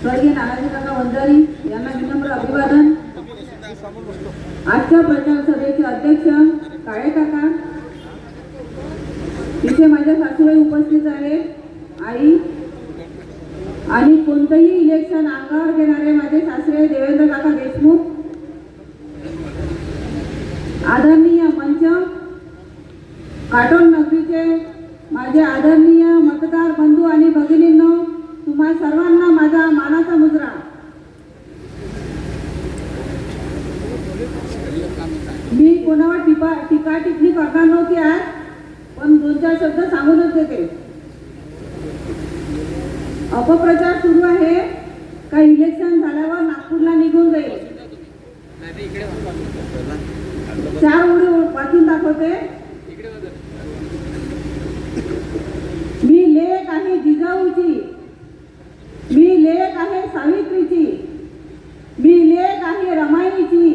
स्वर्गीय नानाजी काका वंजारी यांना विनम्र अभिवादन. आजच्या प्रचार सभेचे अध्यक्ष काळे काका. इथे माझ्या सासूबाई उपस्थित आहेत. आई. आणि कोणतंही इलेक्शन अंगावर घेणारे माझे सासरे देवेंद्र काका देशमुख. आदरणीय मंच काटोल नगरीचे माझे आदरणीय मतदार बंधू आणि भगिनींनो तुम्हा सर्वांना माझा मानाचा मुजरा मी कोणावर टिपा टीका टिप्पणी करणार नव्हती आज पण दोन चार शब्द सांगूनच देते. अपप्रचार सुरू आहे. का इलेक्शन झाल्यावर नागपूरला निघून जाईल. चार उडी वाचून दाखवते. मी लेख आहे जिजाऊची. मी लेख आहे सावित्रीची. मी लेख आहे रमाईची.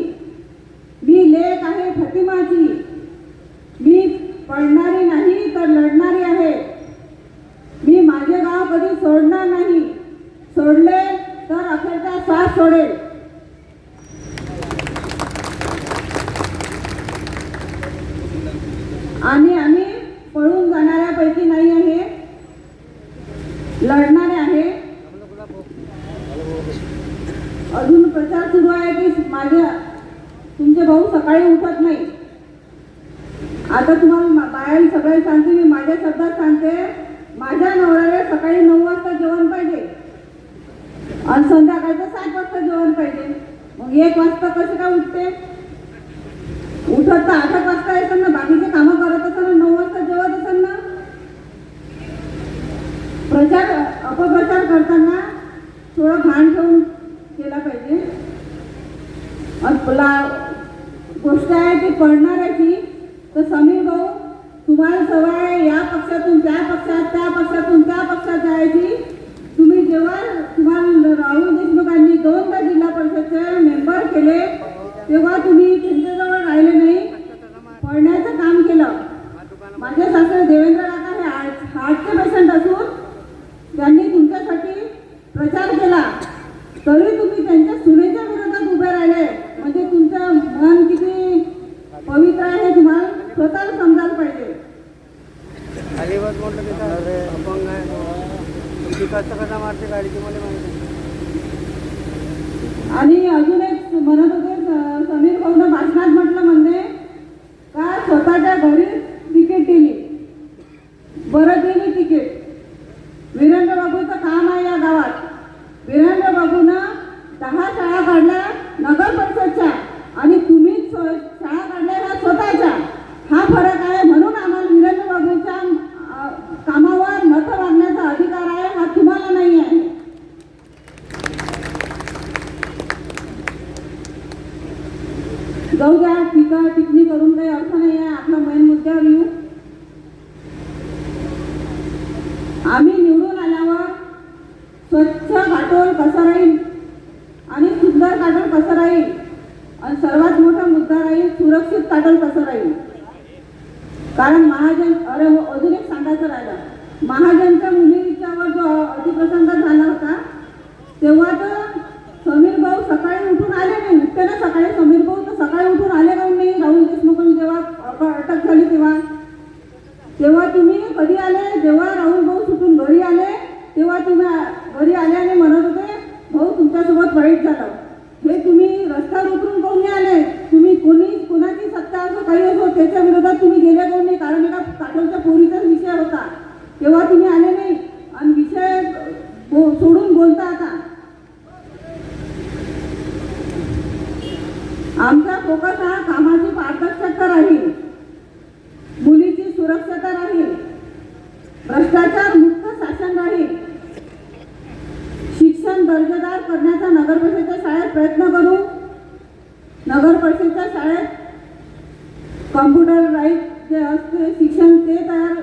मी लेख आहे फतिमाची. मी पडणारी नाही तर लढणारी आहे मी माझे गाव कधी सोडणार नाही. सोडले तर अखेरचा साथ सोडेल. आणि आम्ही पळून जाणाऱ्यापैकी नाही आहे. लढणारे आहे. अजून प्रचार सुरू आहे की माझ्या तुमचे भाऊ सकाळी उठत नाही. आता तुम्हाला बाहेर सगळ्यांना सांगते मी माझ्या शब्दात सांगते. माझ्या नवऱ्याला सकाळी नऊ वाजता जेवण पाहिजे. आणि संध्याकाळचं सात वाजता जेवण पाहिजे. मग एक वाजता कसे काय उठते? उठत तर आठ वाजता येतात ना. बाकीचे कामं करत असताना ना नऊ वाजता जेवत असताना ना? प्रचार अपप्रचार करताना थोडं भान ठेवून केला पाहिजे. आणि ला- गोष्ट आहे ती पडणाऱ्याची तर समीर भाऊ तुम्हाला सवय आहे या पक्षातून त्या पक्षात त्या पक्षातून त्या पक्षात जायची. तुम्ही जेव्हा तुम्हाला राहुल देशमुखांनी दोनदा जिल्हा परिषदचे मेंबर केले तेव्हा तुम्ही त्यांच्याजवळ राहिले नाही. पडण्याचं काम केलं. माझे सासरे देवेंद्र काका हे हार्ट हार्टचे पेशंट असून त्यांनी तुमच्यासाठी प्रचार केला. तरी तुम्ही त्यांच्या सुनेच्या विरोधात उभे राहिले. म्हणजे तुमचं मन किती पवित्र आहे तुम्हाला स्वतःला समजायला पाहिजे अलिबाग म्हटलं की काय अपंग आहे तुमची कसं मारते माहिती आणि अजून एक म्हणत होते समीर भाऊनं भाषणात म्हटलं म्हणजे का स्वतःच्या घरी तिकीट दिली बरं दिली तिकीट वीरेंद्र बाबूचं काम आहे या गावात वीरेंद्र बाबूनं दहा शाळा काढल्या नगर परिषदच्या आणि तुम्ही स्व- शाळा काढल्या ह्या स्वतःच्या हा फरक आहे म्हणून आम्हाला वीरेंद्र बाबूंच्या अ, कामावर मत मागण्याचा अधिकार आहे हा तुम्हाला नाही आहे जाऊ द्या टीका टिप्पणी करून काही अर्थ नाही आहे आपला मेन मुद्द्यावर येऊ आम्ही निवडून आल्यावर स्वच्छ काटोल कसं राहील आणि सुंदर काटोल कसं राहील आणि सर्वात मोठा मुद्दा राहील सुरक्षित काटोल कसं राहील कारण महाजन अरे हो अजून एक सांगायचं राहिलं. महाजनच्या मुलीच्यावर जो अतिप्रसंग झाला होता तेव्हा तर समीर भाऊ सकाळी उठून आले नाही उठते ना सकाळी समीर भाऊ तर सकाळी उठून आले काऊन नाही राहुल देशमुखांनी जेव्हा अप- अटक झाली तेव्हा तेव्हा तुम्ही कधी आले जेव्हा राहुल भाऊ सुटून घरी आले तेव्हा तुम्ही घरी आले आणि म्हणत होते भाऊ तुमच्यासोबत वाईट झालं. हे तुम्ही रस्त्यावर उतरून कोण नाही आले तुम्ही कोणी कोणाची सत्ता असो काही असो त्याच्या विरोधात तुम्ही गेले कोण नाही? कारण एका काठोलच्या पोरीचाच विषय होता. तेव्हा तुम्ही आले नाही. आणि विषय बो- सोडून बोलता आता आमचा फोकस हा कामाची पारदर्शकता राहील मुलीची सुरक्षता राहील भ्रष्टाचार मुक्त नाही. शिक्षण दर्जेदार करण्याचा नगर परिषदेच्या शाळेत प्रयत्न करू. नगर परिषदेच्या शाळेत कम्प्युटर राईट जे असते शिक्षण ते तयार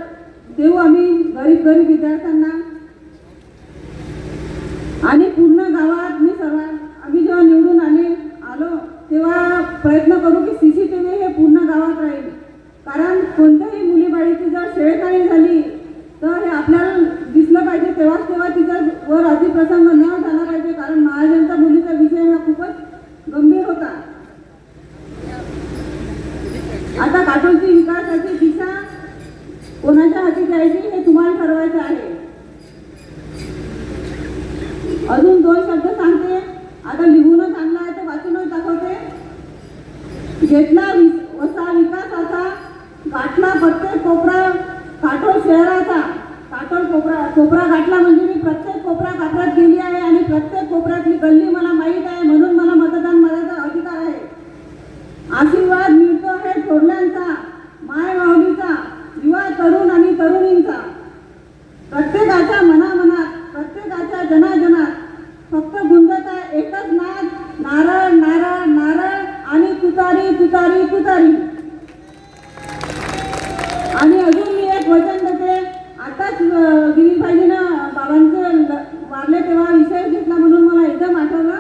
देऊ आम्ही गरीब गरीब विद्यार्थ्यांना. आणि पूर्ण गावात मी सर्व आम्ही जेव्हा निवडून आले आलो तेव्हा प्रयत्न करू की सी सी टी व्ही हे पूर्ण गावात राहील. कारण कोणत्याही मुलीबाळीची जर शेळखाणी झाली तर हे आपल्याला दिसलं पाहिजे तेव्हाच तेव्हा तिचा वर अतिप्रसंग न झाला पाहिजे कारण महाराजांचा मुलीचा विषय हा खूपच गंभीर होता. आता काटोलची विकासाची दिशा कोणाच्या हाती द्यायची हे तुम्हाला ठरवायचं आहे. अजून दोन शब्द सांगते. आता लिहूनच आणला आहे तर वाचूनच दाखवते. घेतला दिली पाहिजे ना बाबांचं वारले तेव्हा विषय घेतला म्हणून मला एकदम आठवलं.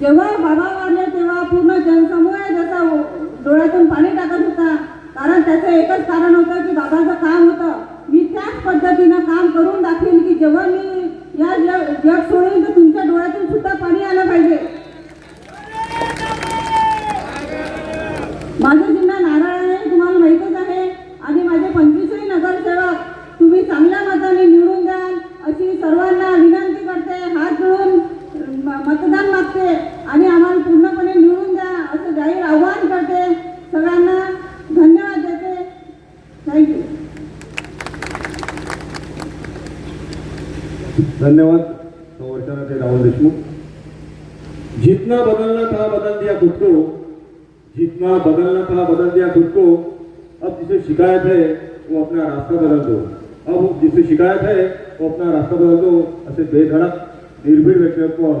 जेव्हा बाबा वारले तेव्हा पूर्ण जनसमूह जसा डोळ्यातून पाणी टाकत होता. कारण त्याचं एकच कारण होतं की बाबाचं काम आव्हान करते सगळ्यांना धन्यवाद देते थँक्यू धन्यवाद। राहुल देशमुख। जितना बदलना था, बदल दिया खुद को। जितना बदलना था, बदल दिया खुद को। अब जिसे शिकायत है, वो अपना रास्ता बदल दो। अब जिसे शिकायत है, वो अपना रास्ता बदल दो। ऐसे बेधड़क, निर्भीड व्यक्तित्व